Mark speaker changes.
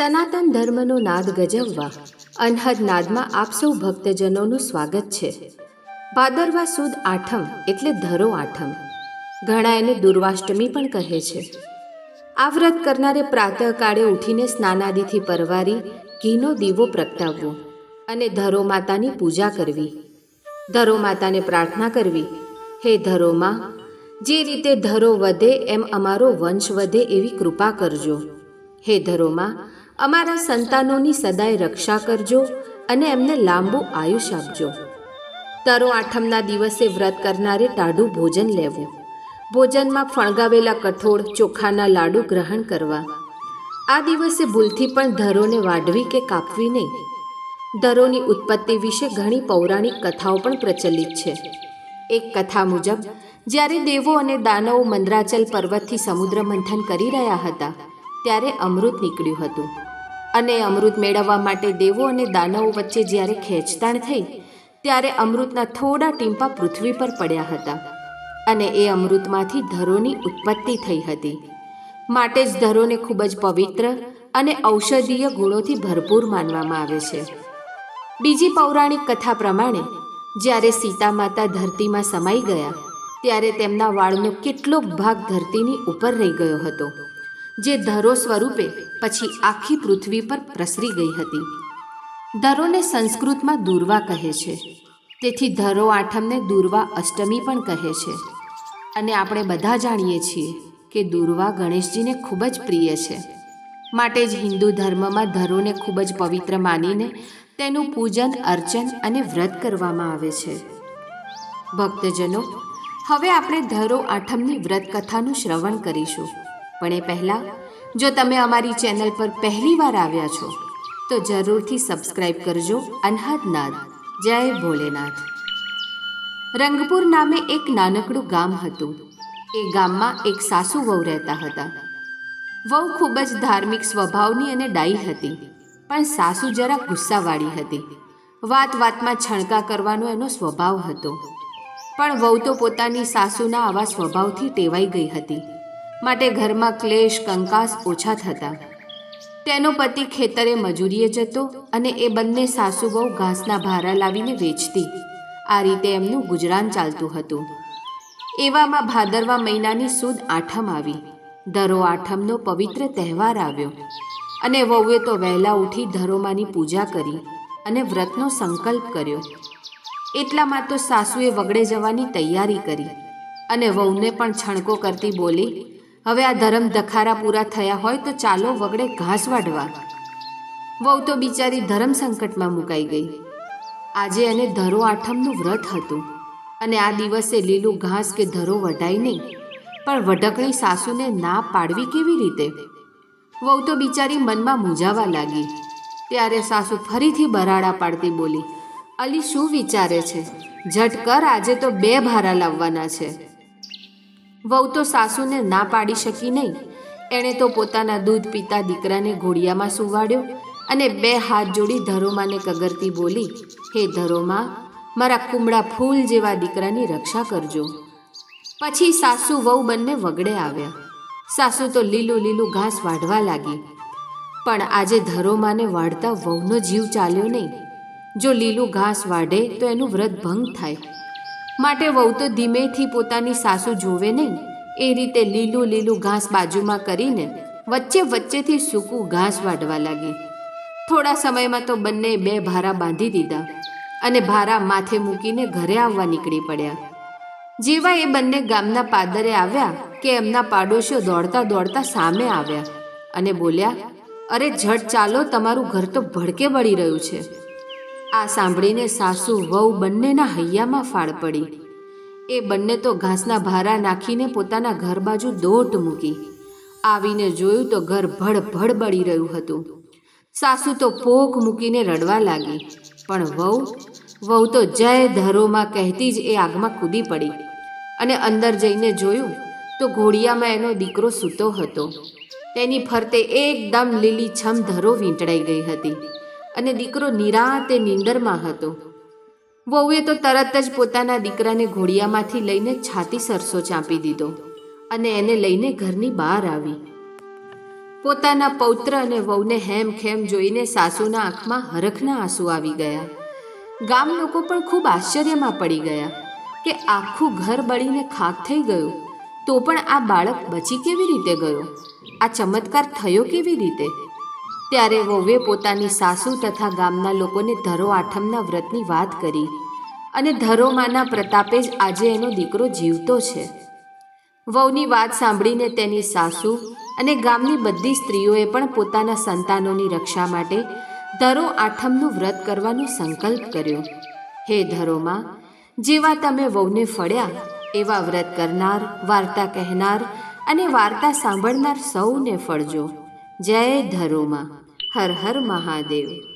Speaker 1: સનાતન ધર્મનો નાદ ગજવવા, અનહદ નાદમાં આપ સૌ ભક્તજનોનું સ્વાગત છે. ભાદરવા સુદ આઠમ એટલે ધરો આઠમ. ઘણા એને દુર્વાષ્ટમી પણ કહે છે. આ વ્રત કરનારે પ્રાતઃકાળે ઉઠીને સ્નાનાદિથી પરવારી, ઘીનો દીવો પ્રગટાવવો અને ધરો માતાની પૂજા કરવી. ધરો માતાને પ્રાર્થના કરવી, હે ધરોમાં જે રીતે ધરો વધે એમ અમારો વંશ વધે એવી કૃપા કરજો. હે ધરોમાં અમારા સંતાનોની સદાય રક્ષા કરજો અને એમને લાંબુ આયુષ્ય આપજો. તરો આઠમના દિવસે વ્રત કરનારે ટાઢું ભોજન લેવું. ભોજનમાં ફણગાવેલા કઠોળ, ચોખાના લાડુ ગ્રહણ કરવા. આ દિવસે ભૂલથી પણ ધરોને વાઢવી કે કાપવી નહીં. ધરોની ઉત્પત્તિ વિશે ઘણી પૌરાણિક કથાઓ પણ પ્રચલિત છે. એક કથા મુજબ, જ્યારે દેવો અને દાનવો મંદરાચલ પર્વતથી સમુદ્ર મંથન કરી રહ્યા હતા, ત્યારે અમૃત નીકળ્યું હતું. અને અમૃત મેળવવા માટે દેવો અને દાનવો વચ્ચે જ્યારે ખેંચતાણ થઈ, ત્યારે અમૃતના થોડા ટીમ્પા પૃથ્વી પર પડ્યા હતા અને એ અમૃતમાંથી ધરોની ઉત્પત્તિ થઈ હતી. માટે જ ધરોને ખૂબ જ પવિત્ર અને ઔષધીય ગુણોથી ભરપૂર માનવામાં આવે છે. બીજી પૌરાણિક કથા પ્રમાણે, જ્યારે સીતા માતા ધરતીમાં સમાઈ ગયા, ત્યારે તેમના વાળનો કેટલોક ભાગ ધરતીની ઉપર રહી ગયો હતો. જે ધરો સ્વરૂપે પછી આખી પૃથ્વી પર પ્રસરી ગઈ હતી. ધરોને સંસ્કૃતમાં દુર્વા કહે છે. તેથી ધરો આઠમને દુર્વા અષ્ટમી પણ કહે છે. અને આપણે બધા જાણીએ છીએ કે દુર્વા ગણેશજીને ખૂબ જ પ્રિય છે. માટે જ હિન્દુ ધર્મમાં ધરોને ખૂબ જ પવિત્ર માનીને તેનું પૂજન, અર્ચન અને વ્રત કરવામાં આવે છે. ભક્તજનો, હવે આપણે ધરો આઠમની વ્રત કથાનું શ્રવણ કરીશું. પણ એ પહેલાં, જો તમે અમારી ચેનલ પર પહેલીવાર આવ્યા છો, તો જરૂરથી સબસ્ક્રાઈબ કરજો અનહદ જય ભોલેનાથ. રંગપુર નામે એક નાનકડું ગામ હતું. એ ગામમાં એક સાસુ વહુ રહેતા હતા. વહુ ખૂબ જ ધાર્મિક સ્વભાવની અને ડાઈ હતી, પણ સાસુ જરા ગુસ્સાવાળી હતી. વાત વાતમાં છણકા કરવાનો એનો સ્વભાવ હતો. પણ વહુ તો પોતાની સાસુના આવા સ્વભાવથી ટેવાઈ ગઈ હતી. માટે ઘરમાં ક્લેશ, કંકાસ ઓછા થતા. તેનો પતિ ખેતરે મજૂરીએ જતો અને એ બંને સાસુ બહુ ઘાસના ભારા લાવીને વેચતી. આ રીતે એમનું ગુજરાન ચાલતું હતું. એવામાં ભાદરવા મહિનાની સુદ આઠમ આવી. ધરો આઠમનો પવિત્ર તહેવાર આવ્યો. અને વહુએ તો વહેલા ઉઠી ધરોમાની પૂજા કરી અને વ્રતનો સંકલ્પ કર્યો. એટલામાં તો સાસુએ વગડે જવાની તૈયારી કરી અને વહુને પણ છણકો કરતી બોલી હવે આ ધરમ ધખારા પૂરા થયા હોય તો ચાલો વગડે ઘાસ વાઢવા. વહુ તો બિચારી ધરમ સંકટમાં મુકાઈ ગઈ. આજે એને ધરો આઠમનું વ્રત હતું. અને આ દિવસે લીલું ઘાસ કે ધરો વઢાય નહીં. પણ વઢકણી સાસુને ના પાડવી કેવી રીતે? વહુ તો બિચારી મનમાં મૂંઝાવા લાગી. ત્યારે સાસુ ફરીથી બરાડા પાડતી બોલી, અલી શું વિચારે છે? ઝટ કર, આજે તો બે ભારા લાવવાના છે. વહુ તો સાસુને ના પાડી શકી નહીં. એણે તો પોતાના દૂધ પીતા દીકરાને ઘોડિયામાં સુવાડ્યો અને બે હાથ જોડી ધરોમાને કગરતી બોલી, હે ધરોમા, મારા કુમળા ફૂલ જેવા દીકરાની રક્ષા કરજો. પછી સાસુ વહુ બંને વગડે આવ્યા. સાસુ તો લીલું લીલું ઘાસ વાઢવા લાગી. પણ આજે ધરોમાને વાઢતા વહુનો જીવ ચાલ્યો નહીં. જો લીલું ઘાસ વાઢે તો એનું વ્રત ભંગ થાય. માટે વહુ તો ધીમેથી પોતાની સાસુ જોવે નહીં એ રીતે લીલું લીલું ઘાસ બાજુમાં કરીને વચ્ચે વચ્ચેથી સૂકું ઘાસ વાઢવા લાગી. થોડા સમયમાં તો બંને બે ભારા બાંધી દીધા અને ભારા માથે મૂકીને ઘરે આવવા નીકળી પડ્યા. જેવા એ બંને ગામના પાદરે આવ્યા કે એમના પાડોશીઓ દોડતા દોડતા સામે આવ્યા અને બોલ્યા, અરે ઝટ ચાલો, તમારું ઘર તો ભડકે બળી રહ્યું છે. આ સાંભળીને સાસુ વહુ બંનેના હૈયામાં ફાળ પડી. એ બંને તો ઘાસના ભારા નાખીને પોતાના ઘર બાજુ દોટ મૂકી. આવીને જોયું તો ઘર ભડભડ ભડ બળી રહ્યું હતું. સાસુ તો પોક મૂકીને રડવા લાગી. પણ વહુ વહુ તો જય ધરોમાં કહેતી જ એ આગમાં કૂદી પડી. અને અંદર જઈને જોયું તો ઘોડિયામાં એનો દીકરો સૂતો હતો. તેની ફરતે એકદમ લીલી છમ ધરો વીંટળાઈ ગઈ હતી. અને દીકરો નિરાતે નીંદરમાં હતો. વહુએ તો તરત જ પોતાના દીકરાને ઘોડિયામાંથી લઈને છાતી સરસો ચાંપી દીધો અને એને લઈને ઘરની બહાર આવી. પોતાના પૌત્ર અને વહુને હેમ ખેમ જોઈને સાસુના આંખમાં હરખના આંસુ આવી ગયા. ગામ લોકો પણ ખૂબ આશ્ચર્યમાં પડી ગયા કે આખું ઘર બળીને ખાક થઈ ગયું. તો પણ આ બાળક બચી કેવી રીતે ગયો? આ ચમત્કાર થયો કેવી રીતે? ત્યારે વહુએ પોતાની સાસુ તથા ગામના લોકોને ધરો આઠમના વ્રતની વાત કરી અને ધરોમાના પ્રતાપે જ આજે એનો દીકરો જીવતો છે. વહુની વાત સાંભળીને તેની સાસુ અને ગામની બધી સ્ત્રીઓએ પણ પોતાના સંતાનોની રક્ષા માટે ધરો આઠમનું વ્રત કરવાનો સંકલ્પ કર્યો. હે ધરોમાં, જેવા તમે વહુને ફળ્યા, એવા વ્રત કરનાર, વાર્તા કહેનાર અને વાર્તા સાંભળનાર સૌને ફળજો. જય ધરોમાં. હર હર મહાદેવ.